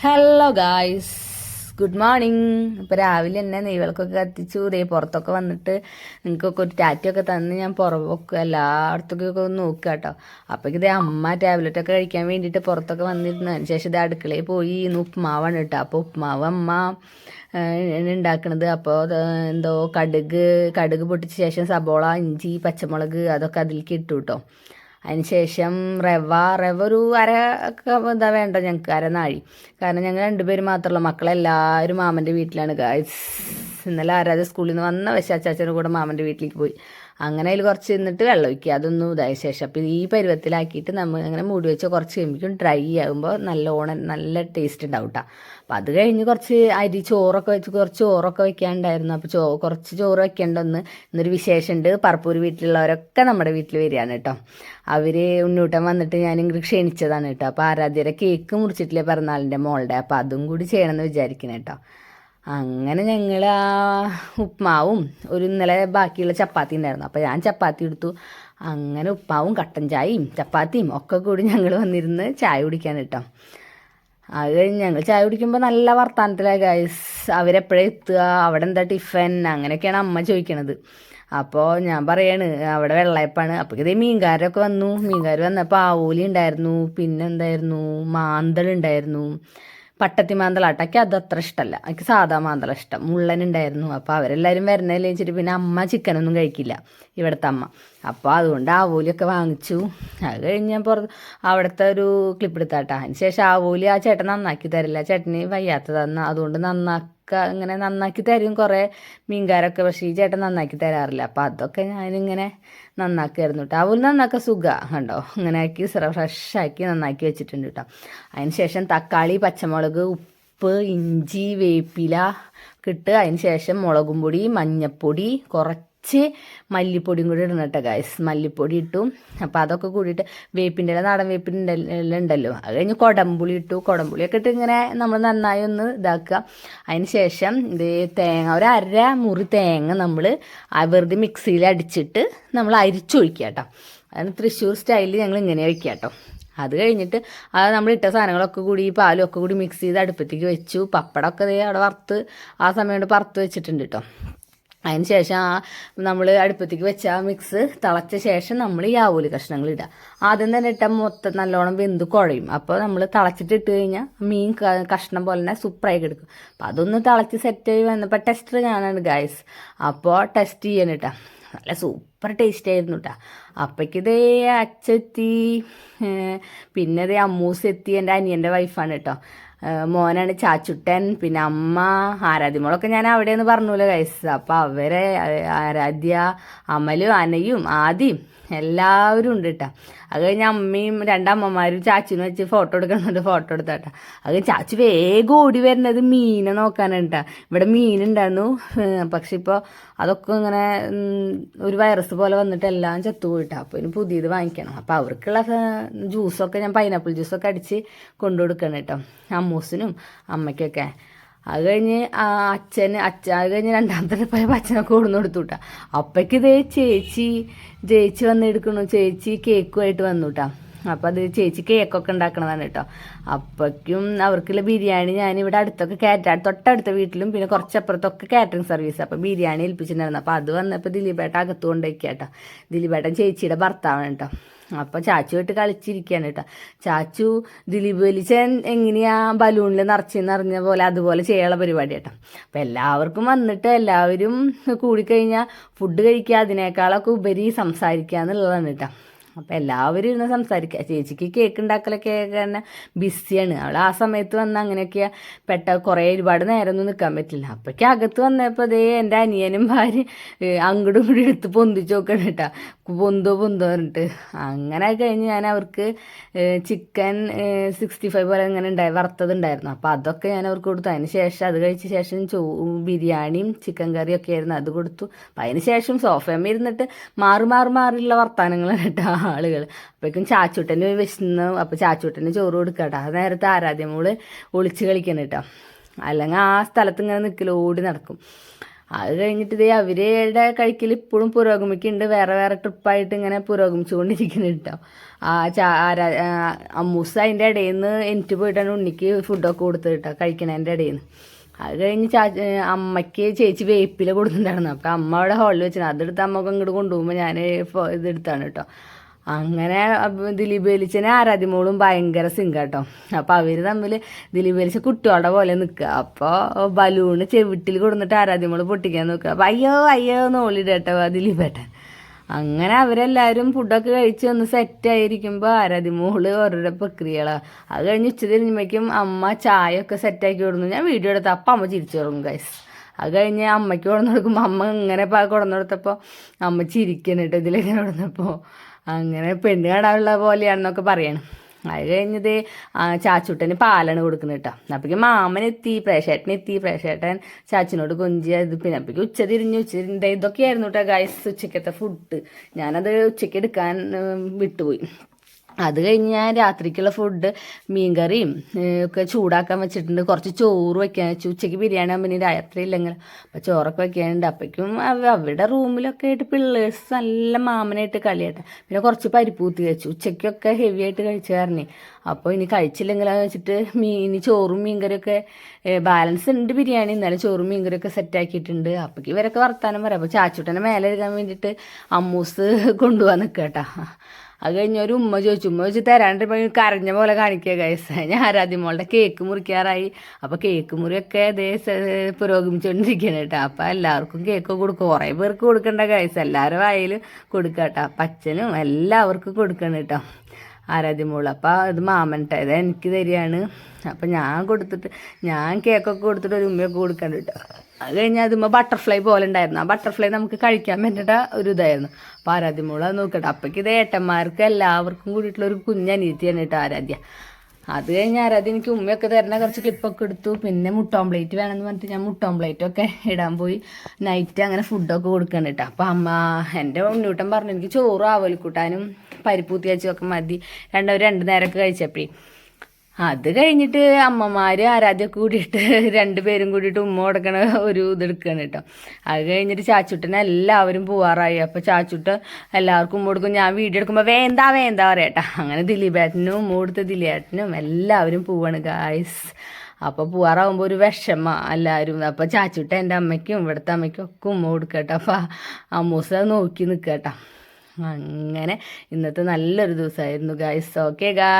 Hello guys good morning ഇപ്പോൾ രാവിലെ തന്നെ നെയ്വിളക്കൊക്കെ കത്തിച്ചു. ദേ പുറത്തൊക്കെ വന്നിട്ട് നിങ്ങൾക്കൊക്കെ ഒരു ടാറ്റൊക്കെ തന്ന് ഞാൻ പുറമൊക്കെ എല്ലായിടത്തൊക്കെ ഒന്ന് നോക്കുക കേട്ടോ. അപ്പോഴേക്ക് ഇതേ അമ്മ ടാബ്ലറ്റൊക്കെ കഴിക്കാൻ വേണ്ടിയിട്ട് പുറത്തൊക്കെ വന്നിരുന്നു. അതിന് ശേഷം ഇത് അടുക്കളയിൽ പോയി ഇന്ന് ഉപ്മാവാണ് കേട്ടോ. അപ്പോൾ ഉപ്മാവ് അമ്മ ഉണ്ടാക്കണത്. അപ്പോൾ എന്തോ കടുക് കടുക് പൊട്ടിച്ച ശേഷം സബോള ഇഞ്ചി പച്ചമുളക് അതൊക്കെ അതിലേക്ക് ഇട്ടു കേട്ടോ. അതിനുശേഷം റവ റവ ഒരു അര എന്താ വേണ്ട ഞങ്ങൾക്ക് അര നാഴി. കാരണം ഞങ്ങൾ രണ്ടുപേരും മാത്രമല്ല മക്കളെല്ലാവരും മാമന്റെ വീട്ടിലാണ്. ഇന്നലെ ആരാധ സ്കൂളിൽ നിന്ന് വന്ന വശാച്ചാച്ചനും കൂടെ മാമന്റെ വീട്ടിലേക്ക് പോയി. അങ്ങനെ അതിൽ കുറച്ച് നിന്നിട്ട് വെള്ളം ഒഴിക്കുക. അതൊന്നും ഇതായ ശേഷം. അപ്പോൾ ഈ പരുവത്തിലാക്കിയിട്ട് നമ്മൾ അങ്ങനെ മൂടി വെച്ച് കുറച്ച് കഴിയുമ്പോഴേക്കും ഡ്രൈ ആകുമ്പോൾ നല്ല ഓണം നല്ല ടേസ്റ്റ് ഉണ്ടാവും കേട്ടോ അപ്പോൾ അത് കഴിഞ്ഞ് കുറച്ച് അരി ചോറൊക്കെ വെച്ച് കുറച്ച് ചോറൊക്കെ വെക്കാണ്ടായിരുന്നു അപ്പോൾ ചോ കുറച്ച് ചോറ് വെക്കേണ്ട ഒന്ന് ഇന്നൊരു വിശേഷമുണ്ട്. പറപ്പൂർ വീട്ടിലുള്ളവരൊക്കെ നമ്മുടെ വീട്ടിൽ വരികയാണ് കേട്ടോ അവർ ഉണ്ണൂട്ടം വന്നിട്ട് ഞാൻ ഇങ്ങോട്ട് ക്ഷണിച്ചതാണ് കേട്ടോ അപ്പോൾ ആരാധ്യരെ കേക്ക് മുറിച്ചിട്ടില്ലേ പിറന്നാളിന്റെ മോളുടെ. അപ്പോൾ അതും കൂടി ചെയ്യണമെന്ന് വിചാരിക്കണം കേട്ടോ അങ്ങനെ ഞങ്ങൾ ആ ഉപ്മാവും ഒരു ഇന്നലെ ബാക്കിയുള്ള ചപ്പാത്തി ഉണ്ടായിരുന്നു. അപ്പോൾ ഞാൻ ചപ്പാത്തി എടുത്തു. അങ്ങനെ ഉപ്പാവും കട്ടൻ ചായയും ചപ്പാത്തിയും ഒക്കെ കൂടി ഞങ്ങൾ വന്നിരുന്ന് ചായ കുടിക്കാൻ കേട്ടോ. അത് കഴിഞ്ഞ് ഞങ്ങൾ ചായ കുടിക്കുമ്പോൾ നല്ല വർത്തമാനത്തിലാണ് ഗൈസ് അവരെപ്പോഴേ എത്തുക? അവിടെ എന്താ ടിഫൻ അങ്ങനെയൊക്കെയാണ് അമ്മ ചോദിക്കണത്. അപ്പോൾ ഞാൻ പറയാണ് അവിടെ വെള്ളയപ്പാണ്. അപ്പോൾ ഇതേ മീൻകാരൊക്കെ വന്നു. മീൻകാർ വന്നപ്പോൾ ആവോലി ഉണ്ടായിരുന്നു. പിന്നെന്തായിരുന്നു മാന്തളുണ്ടായിരുന്നു പട്ടത്തി മാന്തളാട്ടയ്ക്ക് അത് അത്ര ഇഷ്ടമല്ല എനിക്ക് സാധാ മാന്തള ഇഷ്ടം. മുള്ളനുണ്ടായിരുന്നു അപ്പോൾ അവരെല്ലാവരും വരുന്നതിൽ വെച്ചിട്ട് പിന്നെ അമ്മ ചിക്കനൊന്നും കഴിക്കില്ല. ഇവിടുത്തെ അമ്മ. അപ്പോൾ അതുകൊണ്ട് ആവോലിയൊക്കെ വാങ്ങിച്ചു. അത് കഴിഞ്ഞ് ഞാൻ പുറത്ത് അവിടുത്തെ ഒരു ക്ലിപ്പ് എടുത്താട്ടാ. അതിന് ശേഷം ആവോലി ആ ചേട്ടൻ നന്നാക്കി തരില്ല. ചേട്ടന് വയ്യാത്തതാണ് അതുകൊണ്ട് നന്നാക്കി ഇങ്ങനെ നന്നാക്കി തരും കുറേ മീൻകാരൊക്കെ. പക്ഷേ ഈ ചേട്ടൻ നന്നാക്കി തരാറില്ല. അപ്പം അതൊക്കെ ഞാനിങ്ങനെ നന്നാക്കിയായിരുന്നു കേട്ടോ അവൽ നന്നാക്കാൻ സുഖ. കണ്ടോ? ഇങ്ങനെ ആക്കി ഫ്രഷാക്കി നന്നാക്കി വെച്ചിട്ടുണ്ട് കേട്ടോ അതിന് ശേഷം തക്കാളി പച്ചമുളക് ഉപ്പ് ഇഞ്ചി വേപ്പില കിട്ട് അതിന് ശേഷം മുളകും പൊടി മഞ്ഞപ്പൊടി കുറച്ച് കുറച്ച് മല്ലിപ്പൊടിയും കൂടി ഇടണം കേട്ടോ ഗൈസ് മല്ലിപ്പൊടി ഇട്ടു. അപ്പോൾ അതൊക്കെ കൂടിയിട്ട് വേപ്പിന്റെ ഇല നാടൻ വേപ്പിന്റെ എല്ലാം ഉണ്ടല്ലോ. അത് കഴിഞ്ഞ് കുടംപുളി ഇട്ടു. കുടംപുളിയൊക്കെ ഇട്ട് ഇങ്ങനെ നമ്മൾ നന്നായി ഒന്ന് ഇതാക്കുക. അതിന് ശേഷം ഇത് തേങ്ങ ഒരു അര മുറി തേങ്ങ നമ്മൾ വെറുതെ മിക്സിയിൽ അടിച്ചിട്ട് നമ്മൾ അരിച്ചൊഴിക്കുക കേട്ടോ. അതിന് തൃശ്ശൂർ സ്റ്റൈലിൽ ഞങ്ങൾ ഇങ്ങനെ വയ്ക്കുക കേട്ടോ. അത് കഴിഞ്ഞിട്ട് അത് നമ്മൾ ഇട്ട സാധനങ്ങളൊക്കെ കൂടി പാലും ഒക്കെ കൂടി മിക്സ് ചെയ്ത് അടുപ്പത്തേക്ക് വെച്ചു. പപ്പടമൊക്കെ അവിടെ വറുത്ത് ആ സമയം കൊണ്ട് വറുത്ത് വെച്ചിട്ടുണ്ട് കേട്ടോ. അതിന് ശേഷം ആ നമ്മൾ അടുപ്പത്തേക്ക് വെച്ച ആ മിക്സ് തിളച്ച ശേഷം നമ്മൾ ഈ ആവൂലി കഷ്ണങ്ങൾ ഇടുക. ആദ്യം തന്നെ ഇട്ട മൊത്തം നല്ലോണം വെന്ത് കുഴയും. അപ്പോൾ നമ്മൾ തിളച്ചിട്ട് ഇട്ട് കഴിഞ്ഞാൽ മീൻ കഷ്ണം പോലെ തന്നെ സൂപ്പറായി കിടക്കും. അപ്പോൾ അതൊന്ന് തിളച്ച് സെറ്റ് ആയി വന്നപ്പോൾ ടെസ്റ്റർ ഞാനാണ് ഗായ്സ് അപ്പോൾ ടെസ്റ്റ് ചെയ്യാൻ കേട്ടോ നല്ല സൂപ്പർ ടേസ്റ്റ് ആയിരുന്നു കേട്ടോ അപ്പോഴേക്കിതേ അച്ചെത്തി പിന്നെ അതേ അമ്മൂസ് എത്തി എന്റെ അനിയന്റെ വൈഫാണ് കേട്ടോ മോനാണ് ചാച്ചുട്ടൻ പിന്നെ അമ്മ ആരാധ്യമോളൊക്കെ ഞാൻ അവിടെ നിന്ന് പറഞ്ഞല്ലോ കൈസ് അപ്പൊ അവരെ ആരാധ്യ അമലും അനയും ആദ്യം എല്ലാവരും ഉണ്ട് കേട്ടോ അത് കഴിഞ്ഞ് അമ്മയും രണ്ടമ്മമാരും ചാച്ചിനും വെച്ച് ഫോട്ടോ എടുക്കണമെന്ന് ഫോട്ടോ എടുത്താട്ടാ. അത് ചാച്ചു വേഗം ഓടി വരുന്നത് മീനെ നോക്കാനാണ് കേട്ടോ ഇവിടെ മീനുണ്ടായിരുന്നു പക്ഷെ ഇപ്പോൾ അതൊക്കെ ഇങ്ങനെ ഒരു വൈറസ് പോലെ വന്നിട്ട് എല്ലാം ചത്തുപോയിട്ടാ അപ്പോൾ ഇനി പുതിയത് വാങ്ങിക്കണം. അപ്പോൾ അവർക്കുള്ള ജ്യൂസൊക്കെ ഞാൻ പൈനാപ്പിൾ ജ്യൂസൊക്കെ അടിച്ച് കൊണ്ടു കൊടുക്കണം കേട്ടോ അമ്മൂസിനും അമ്മയ്ക്കൊക്കെ. അത് കഴിഞ്ഞ് അച്ഛന് അച്ഛൻ അത് കഴിഞ്ഞ് രണ്ടാമത്തെ പോയപ്പോൾ അച്ഛനൊക്കെ കൊടുന്നു കൊടുത്തു കേട്ടോ അപ്പയ്ക്ക് ഇതേ ചേച്ചി ചേച്ചി വന്ന് എടുക്കണു. ചേച്ചി കേക്കുമായിട്ട് വന്നു കേട്ടോ അപ്പോൾ അത് ചേച്ചി കേക്കൊക്കെ ഉണ്ടാക്കണതാണ് കേട്ടോ. അപ്പോഴേക്കും അവർക്കുള്ള ബിരിയാണി ഞാൻ ഇവിടെ അടുത്തൊക്കെ കാറ്റ തൊട്ടടുത്ത വീട്ടിലും പിന്നെ കുറച്ചപ്പുറത്തൊക്കെ കാറ്ററിംഗ് സർവീസ് അപ്പോൾ ബിരിയാണി ഏൽപ്പിച്ചിട്ടുണ്ടായിരുന്നു. അപ്പോൾ അത് വന്നപ്പോൾ ദിലീപേട്ട അകത്ത് കൊണ്ടുവയ്ക്കുക കേട്ടോ. ദിലീപേട്ടൻ ചേച്ചിയുടെ ഭർത്താവാണ് കേട്ടോ. അപ്പോൾ ചാച്ചുമായിട്ട് കളിച്ചിരിക്കുകയാണ് കേട്ടോ ചാച്ചു ദിലീപ് വലിച്ചൻ എങ്ങനെയാ ബലൂണിൽ നിറച്ചെന്ന് അറിഞ്ഞ പോലെ അതുപോലെ ചെയ്യാനുള്ള പരിപാടി കേട്ടോ അപ്പം എല്ലാവർക്കും വന്നിട്ട് എല്ലാവരും കൂടിക്കഴിഞ്ഞാൽ ഫുഡ് കഴിക്കുക അതിനേക്കാളൊക്കെ ഉപരി സംസാരിക്കുക എന്നുള്ളതാണ് കേട്ടോ അപ്പം എല്ലാവരും ഇരുന്ന് സംസാരിക്കുക ചേച്ചിക്ക് കേക്ക് ഉണ്ടാക്കലൊക്കെ തന്നെ ബിസിയാണ് അവൾ ആ സമയത്ത് വന്ന് അങ്ങനെയൊക്കെ പെട്ട കുറേ ഒരുപാട് നേരമൊന്നും നിൽക്കാൻ പറ്റില്ല. അപ്പോഴേക്കും അകത്ത് വന്നപ്പോൾ അതേ എന്റെ അനിയനും ഭാര്യ അങ്ങോട്ടും കൂടി എടുത്ത് പൊന്തിച്ച് നോക്കണം കേട്ടോ. പൊന്തോ പൊന്തോ പറഞ്ഞിട്ട്. അങ്ങനെ കഴിഞ്ഞ് ഞാൻ അവർക്ക് ചിക്കൻ സിക്സ്റ്റി ഫൈവ് പോലെ ഇങ്ങനെ ഉണ്ടായി വറുത്തതുണ്ടായിരുന്നു അപ്പോൾ അതൊക്കെ ഞാൻ അവർക്ക് കൊടുത്തു. അതിന് ശേഷം അത് കഴിച്ച ശേഷം ചോ ബിരിയാണിയും ചിക്കൻ കറിയും ഒക്കെ ആയിരുന്നു അത് കൊടുത്തു. അപ്പം അതിന് ശേഷം സോഫയമ്മ ഇരുന്നിട്ട് മാറി മാറി മാറിയുള്ള വർത്തമാനങ്ങളാണ് കേട്ടോ. ആളുകൾ അപ്പോഴേക്കും ചാച്ചൂട്ടന് വിശന്ന് അപ്പോൾ ചാച്ചൂട്ടന് ചോറ് കൊടുക്കട്ടോ. ആ നേരത്തെ ആരാധ്യമോൾ ഒളിച്ച് കളിക്കണം കേട്ടോ അല്ലെങ്കിൽ ആ സ്ഥലത്ത് ഇങ്ങനെ നിൽക്കൽ ഓടി നടക്കും. അത് കഴിഞ്ഞിട്ട് ഇതേ അവരുടെ കഴിക്കൽ ഇപ്പോഴും പുരോഗമിക്കുന്നുണ്ട് വേറെ വേറെ ട്രിപ്പായിട്ട് ഇങ്ങനെ പുരോഗമിച്ചുകൊണ്ടിരിക്കുന്നുണ്ട് കേട്ടോ ആ ചാ അമ്മൂസ് അതിന്റെ ഇടയിൽ നിന്ന് എനിക്ക് പോയിട്ടാണ് ഉണ്ണിക്ക് ഫുഡൊക്കെ കൊടുത്തത് കേട്ടോ കഴിക്കണതിന്റെ ഇടയിൽ നിന്ന് അത് കഴിഞ്ഞ് ചാ അമ്മയ്ക്ക് ചേച്ചി വേപ്പില കൊടുത്തിട്ടുണ്ടായിരുന്നു. അപ്പോൾ അമ്മ അവിടെ ഹോളിൽ വെച്ചിട്ട് അതെടുത്ത് അമ്മയ്ക്ക് ഇങ്ങോട്ട് കൊണ്ടുപോകുമ്പോൾ ഞാൻ ഇതെടുത്താണ് കേട്ടോ അങ്ങനെ അപ്പൊ ദിലീപ് വലിച്ചനെ ആരാധ്യമോളും ഭയങ്കര സിങ്കാട്ടോ അപ്പോൾ അവർ തമ്മിൽ ദിലീപ് വലിച്ച കുട്ടികളുടെ പോലെ നിൽക്കുക. അപ്പോൾ ബലൂണ് ചെവിട്ടിൽ കൊടുന്നിട്ട് ആരാധ്യമോൾ പൊട്ടിക്കാൻ നോക്കുക. അപ്പോൾ അയ്യോ അയ്യോ നോളിടേട്ടോ ദിലീപ് ഏട്ടൻ. അങ്ങനെ അവരെല്ലാവരും ഫുഡൊക്കെ കഴിച്ച് ഒന്ന് സെറ്റ് ആയിരിക്കുമ്പോൾ ആരാധ്യമോൾ ഓരോരോ പ്രക്രിയകളാണ് അത് കഴിഞ്ഞ് ഉച്ച തിരിഞ്ഞുമ്പോഴേക്കും അമ്മ ചായ ഒക്കെ സെറ്റാക്കി കൊടുന്നു. ഞാൻ വീഡിയോ എടുത്ത അപ്പം അമ്മ ചിരിച്ചു തുടങ്ങും ഗൈസ് അത് കഴിഞ്ഞ് അമ്മയ്ക്ക് കൊടുന്നു കൊടുക്കുമ്പോൾ അമ്മ ഇങ്ങനെ കൊടുന്നു കൊടുത്തപ്പോൾ അമ്മ ചിരിക്കണം ഇതിലേക്ക് കൊടുന്നപ്പോൾ അങ്ങനെ പെണ്ണ് കാണാനുള്ള പോലെയാണെന്നൊക്കെ പറയണം. അത് കഴിഞ്ഞത് ചാച്ചുട്ടന് പാലാണ് കൊടുക്കുന്നത് കേട്ടോ. അപ്പോഴേക്കും മാമൻ എത്തി പ്രേഷേട്ടൻ എത്തി പ്രേഷേട്ടൻ ചാച്ചിനോട് കൊഞ്ചി അത് പിന്നെ അപ്പോഴേക്കും ഉച്ച തിരിഞ്ഞ് ഉച്ച തിരിഞ്ഞ് ഇതൊക്കെയായിരുന്നു കേട്ടോ ഗൈസ് ഉച്ചക്കത്തെ ഫുഡ് ഞാനത് ഉച്ചയ്ക്ക് എടുക്കാൻ വിട്ടുപോയി. അത് കഴിഞ്ഞ് ഞാൻ രാത്രിക്കുള്ള ഫുഡ് മീൻകറിയും ഒക്കെ ചൂടാക്കാൻ വെച്ചിട്ടുണ്ട്. കുറച്ച് ചോറ് വെക്കാൻ വെച്ചു. ഉച്ചയ്ക്ക് ബിരിയാണി ആകുമ്പോൾ ഇനി രാത്രി ഇല്ലെങ്കിൽ അപ്പോൾ ചോറൊക്കെ വെക്കാനുണ്ട്. അപ്പോഴേക്കും അവ- അവരുടെ റൂമിലൊക്കെ ആയിട്ട് പിള്ളേഴ്സ് നല്ല മാമനായിട്ട് കളിയാട്ടെ. പിന്നെ കുറച്ച് പരിപ്പ് കുത്തി കഴിച്ചു. ഉച്ചയ്ക്കൊക്കെ ഹെവി ആയിട്ട് കഴിച്ചു കാരണം. അപ്പോൾ ഇനി കഴിച്ചില്ലെങ്കിലാന്ന് വെച്ചിട്ട് മീൻ ചോറും മീൻകറിയൊക്കെ ബാലൻസ് ഉണ്ട് ബിരിയാണി. എന്നാലും ചോറും മീൻകറിയൊക്കെ സെറ്റ് ആക്കിയിട്ടുണ്ട്. അപ്പോഴേക്ക് ഇവരൊക്കെ വർത്താനം പറയാം. അപ്പോൾ ചാച്ചുട്ടനെ മേലെ എഴുതാൻ വേണ്ടിയിട്ട് അമ്മൂസ് കൊണ്ടുപോകാൻ നിൽക്കുക കേട്ടോ അത് കഴിഞ്ഞ് ഒരു ഉമ്മ ചോദിച്ചു ഉമ്മ ചോദിച്ചു തരാണ്ട് ഇപ്പൊ കരഞ്ഞ പോലെ കാണിക്കുക ഗൈസ് ഞാൻ ആരാധ്യമോളുടെ കേക്ക് മുറിക്കാറായി. അപ്പോൾ കേക്ക് മുറിയൊക്കെ അതേ പുരോഗമിച്ചുകൊണ്ടിരിക്കുകയാണ് കേട്ടോ. അപ്പോൾ എല്ലാവർക്കും കേക്ക് കൊടുക്കും. കുറേ പേർക്ക് കൊടുക്കണ്ട ഗൈസ് എല്ലാവരും വായിൽ കൊടുക്കുക കേട്ടോ. അപ്പം എല്ലാവർക്കും കൊടുക്കണം കേട്ടോ. ആരാധ്യമോൾ അപ്പോൾ അത് മാമന്റെ ഇത് എനിക്ക് തരികയാണ്. അപ്പം ഞാൻ കൊടുത്തിട്ട് ഞാൻ കേക്കൊക്കെ കൊടുത്തിട്ട് ഒരു ഉമ്മയൊക്കെ കൊടുക്കാൻ കേട്ടോ അത് കഴിഞ്ഞാൽ അതുമ്പോൾ ബട്ടർഫ്ലൈ പോലെ ഉണ്ടായിരുന്നു. ആ ബട്ടർഫ്ലൈ നമുക്ക് കഴിക്കാൻ വേണ്ടിയിട്ട് ഒരു ഇതായിരുന്നു. അപ്പോൾ ആരാധ്യമോൾ അത് നോക്കട്ടെ. ഇത് ഏട്ടന്മാർക്ക് എല്ലാവർക്കും കൂടിയിട്ടുള്ള ഒരു കുഞ്ഞനീതിയാണ് കേട്ടോ ആരാധ്യ. അത് കഴിഞ്ഞ് അത് എനിക്ക് ഉമ്മയൊക്കെ തരുന്ന കുറച്ച് ക്ലിപ്പൊക്കെ എടുത്തു. പിന്നെ മുട്ട ഓംപ്ലേറ്റ് വേണമെന്ന് പറഞ്ഞിട്ട് ഞാൻ മുട്ട ഓംപ്ലേറ്റ് ഒക്കെ ഇടാൻ പോയി. നൈറ്റ് അങ്ങനെ ഫുഡൊക്കെ കൊടുക്കണം കേട്ടോ അപ്പം അമ്മ എന്റെ ഉണ്ണൂട്ടൻ പറഞ്ഞു എനിക്ക് ചോറും ആവലിക്കൂട്ടാനും പരിപ്പൂത്തി വെച്ചൊക്കെ മതി. രണ്ടവർ രണ്ട് നേരമൊക്കെ കഴിച്ചപ്പോഴേ. അത് കഴിഞ്ഞിട്ട് അമ്മമാര് ആരാധ്യ കൂടിയിട്ട് രണ്ടുപേരും കൂടിയിട്ട് ഉമ്മ കൊടുക്കണ ഒരു ഇതെടുക്കുകയാണ് കേട്ടോ. അത് കഴിഞ്ഞിട്ട് ചാച്ചുട്ടനെ എല്ലാവരും പോവാറായി. അപ്പോൾ ചാച്ചുട്ട എല്ലാവർക്കും ഉമ്മ കൊടുക്കും. ഞാൻ വീഡിയോ എടുക്കുമ്പോൾ വേണ്ട വേണ്ട പറയട്ടാ അങ്ങനെ ദിലീപേട്ടനും ഉമ്മ കൊടുത്ത ദിലീപേട്ടനും എല്ലാവരും പോവാണ് ഗായ്സ് അപ്പോൾ പോവാറാവുമ്പോൾ ഒരു വിഷമ എല്ലാവരും. അപ്പോൾ ചാച്ചുട്ട എന്റെ അമ്മയ്ക്കും ഇവിടുത്തെ അമ്മയ്ക്കും ഒക്കെ ഉമ്മ കൊടുക്കട്ടെ അപ്പോൾ അമ്മൂസ നോക്കി നിൽക്കട്ടെ അങ്ങനെ ഇന്നത്തെ നല്ലൊരു ദിവസമായിരുന്നു ഗായ്സ് ഓക്കെ ഗാ